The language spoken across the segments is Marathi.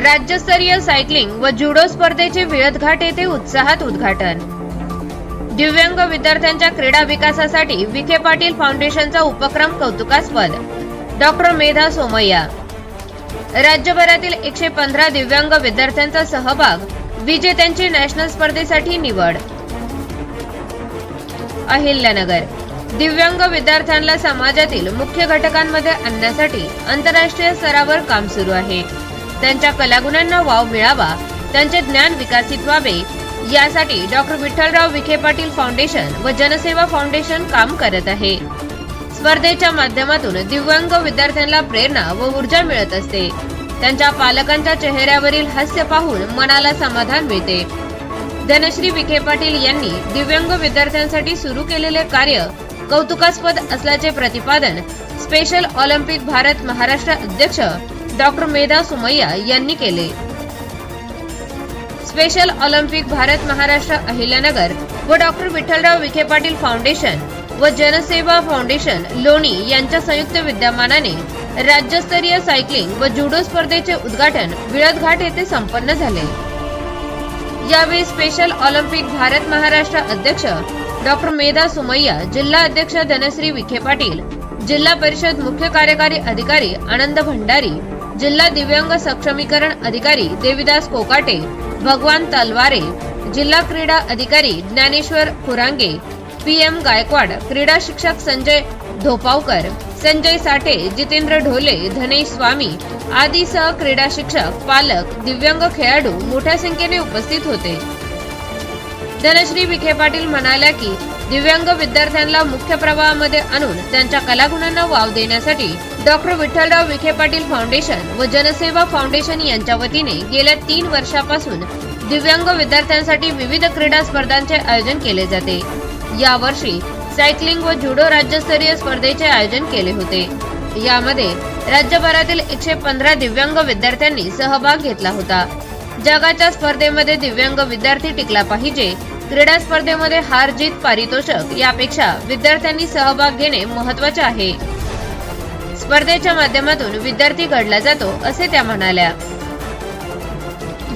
राज्यस्तरीय सायकलिंग व जुडो स्पर्धेचे विळतघाट येथे उत्साहात उद्घाटन. दिव्यांग विद्यार्थ्यांच्या क्रीडा विकासासाठी विखे पाटील फाउंडेशनचा उपक्रम कौतुकास्पद. डॉक्टर मेधा सोमय्या. राज्यभरातील एकशे पंधरा दिव्यांग विद्यार्थ्यांचा सहभाग विजेत्यांची नॅशनल स्पर्धेसाठी निवड. अहिल्यानगर. दिव्यांग विद्यार्थ्यांना समाजातील मुख्य घटकांमध्ये आणण्यासाठी आंतरराष्ट्रीय स्तरावर काम सुरू आहे. त्यांच्या कलागुणांना वाव मिळावा त्यांचे ज्ञान विकसित व्हावे. यासाठी डॉक्टर विठ्ठलराव विखे पाटील फाउंडेशन व जनसेवा फाउंडेशन काम करत आहे. स्पर्धेच्या माध्यमातून दिव्यांग विद्यार्थ्यांना प्रेरणा व ऊर्जा मिळत असते. त्यांच्या पालकांच्या चेहऱ्यावरील हास्य पाहून मनाला समाधान मिळते. धनश्री विखे पाटील यांनी दिव्यांग विद्यार्थ्यांसाठी सुरू केलेले कार्य कौतुकास्पद असल्याचे प्रतिपादन स्पेशल ऑलिम्पिक भारत महाराष्ट्र अध्यक्ष डॉक्टर मेधा सुमय्या यांनी केले. स्पेशल ऑलिम्पिक भारत महाराष्ट्र अहिल्यानगर व डॉक्टर विठ्ठलराव विखे पाटील फाउंडेशन व जनसेवा फाउंडेशन लोणी यांच्या संयुक्त विद्यमानाने राज्यस्तरीय सायकलिंग व जुडो स्पर्धेचे उद्घाटन विळदघाट येथे संपन्न झाले. यावेळी स्पेशल ऑलिम्पिक भारत महाराष्ट्र अध्यक्ष डॉक्टर मेधा सुमय्या जिल्हा अध्यक्ष धनश्री विखे पाटील जिल्हा परिषद मुख्य कार्यकारी अधिकारी आनंद भंडारी जिल्हा दिव्यांग सक्षमीकरण अधिकारी देविदास कोकाटे भगवान तलवारे जिल्हा क्रीडा अधिकारी ज्ञानेश्वर खुरांगे पी एम गायकवाड क्रीडा शिक्षक संजय धोपावकर संजय साठे जितेंद्र ढोले धनेश स्वामी आदी सह क्रीडा शिक्षक पालक दिव्यांग खेळाडू मोठ्या संख्येने उपस्थित होते. धनश्री विखे पाटील म्हणाल्या की दिव्यांग विद्यार्थ्यांना मुख्य प्रवाहामध्ये आणून त्यांच्या कलागुणांना वाव देण्यासाठी डॉक्टर विठ्ठलराव विखे पाटील फाउंडेशन व जनसेवा फाउंडेशन यांच्या वतीने गेल्या तीन वर्षापासून दिव्यांग विद्यार्थ्यांसाठी विविध क्रीडा स्पर्धांचे आयोजन केले जाते. यावर्षी सायकलिंग व जुडो राज्यस्तरीय स्पर्धेचे आयोजन केले होते. यामध्ये राज्यभरातील एकशे पंधरा दिव्यांग विद्यार्थ्यांनी सहभाग घेतला होता. जगाच्या स्पर्धेमध्ये दिव्यांग विद्यार्थी टिकला पाहिजे. क्रीडा स्पर्धेमध्ये हार जीत पारितोषक यापेक्षा विद्यार्थ्यांनी सहभाग घेणे महत्त्वाचे आहे. स्पर्धेच्या माध्यमातून विद्यार्थी घडला जातो असे त्या म्हणाल्या.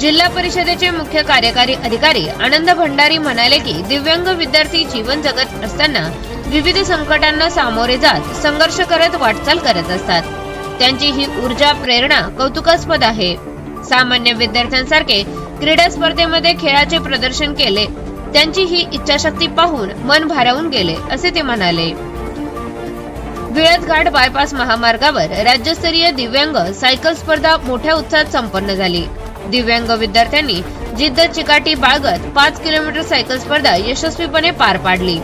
जिल्हा परिषदेचे मुख्य कार्यकारी अधिकारी आनंद भंडारी म्हणाले की दिव्यांग विद्यार्थी जीवन जगत असताना विविध संकटांना सामोरे जात संघर्ष करत वाटचाल करत असतात. त्यांची ही ऊर्जा प्रेरणा कौतुकास्पद आहे. सामान्य विद्यार्थ्यांसारखे क्रीडा स्पर्धेमध्ये खेळाचे प्रदर्शन केले त्यांची ही इच्छाशक्ती पाहून मन भारावून गेले असे ते म्हणाले. विळतघाट बायपास महामार्गावर राज्यस्तरीय दिव्यांग सायकल स्पर्धा मोठ्या उत्साहात संपन्न झाली. दिव्यांग विद्यार्थ्यांनी जिद्द चिकाटी बाळगत पाच किलोमीटर सायकल स्पर्धा यशस्वीपणे पार पाडली.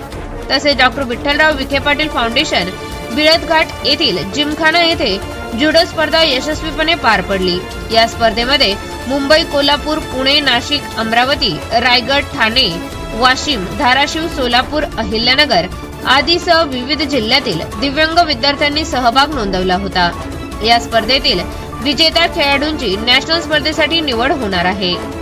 तसेच डॉक्टर विठ्ठलराव विखे पाटील फाउंडेशन बिळतघाट येथील जिमखाना येथे जुडो स्पर्धा यशस्वीपणे पार पडली. या स्पर्धेमध्ये मुंबई कोल्हापूर पुणे नाशिक अमरावती रायगड ठाणे वाशिम धाराशिव सोलापूर अहिल्यानगर आदीसह विविध जिल्ह्यातील दिव्यांग विद्यार्थ्यांनी सहभाग नोंदवला होता. या स्पर्धेतील विजेत्या खेळाडूंची नॅशनल स्पर्धेसाठी निवड होणार आहे.